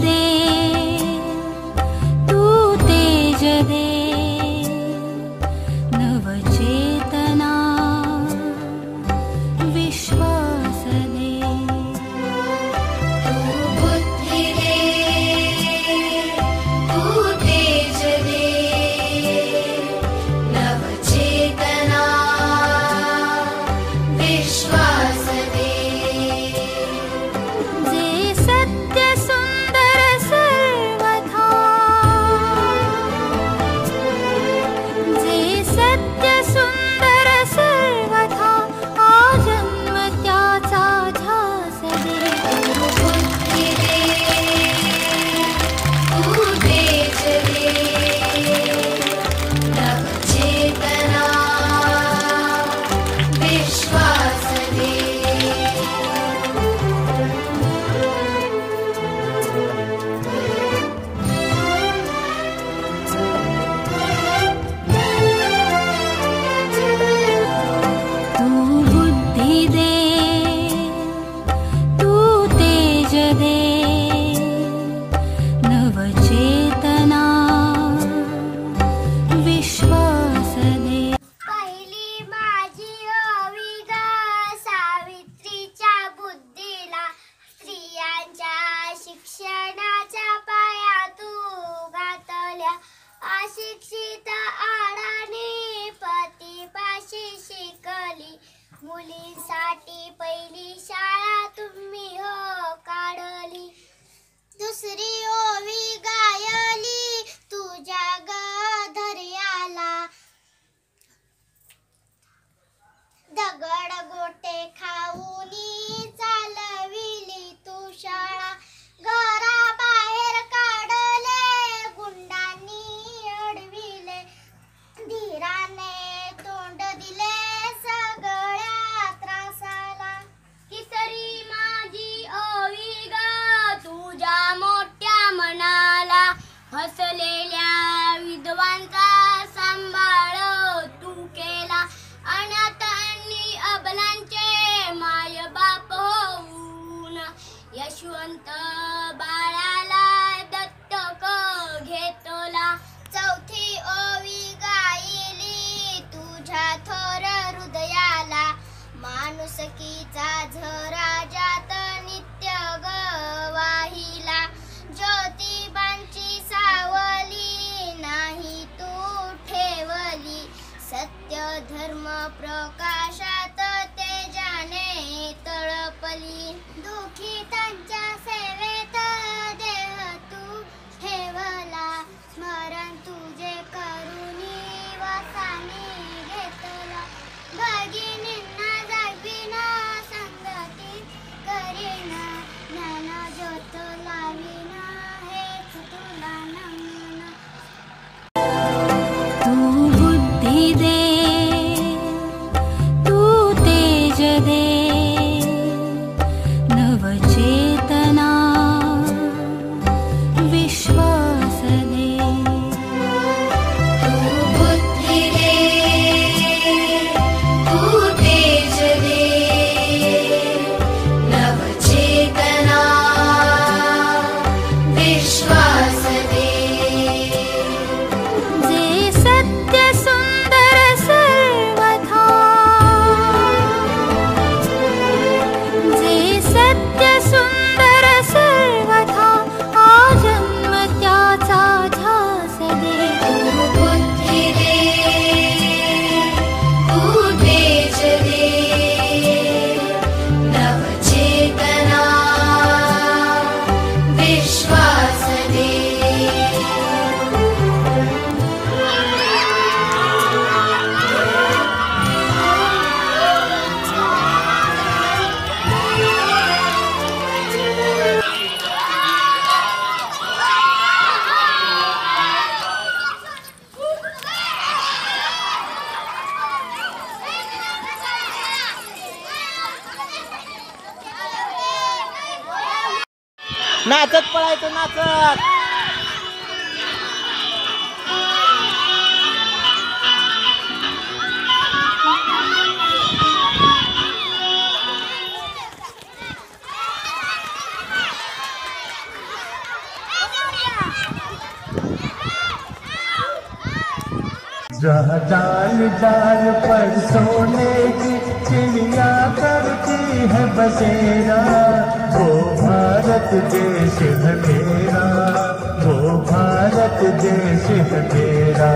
de असलेल्या विधवांचा सांभाळ. तू केला अनाथांनी अबलांचे माय बाप होऊन यशवंत प्रकाश वचे नाचत पळायचं नाचत. जान जान पर सोने की चिड़िया करती है बसेरा वो भारत देश है मेरा वो भारत देश है मेरा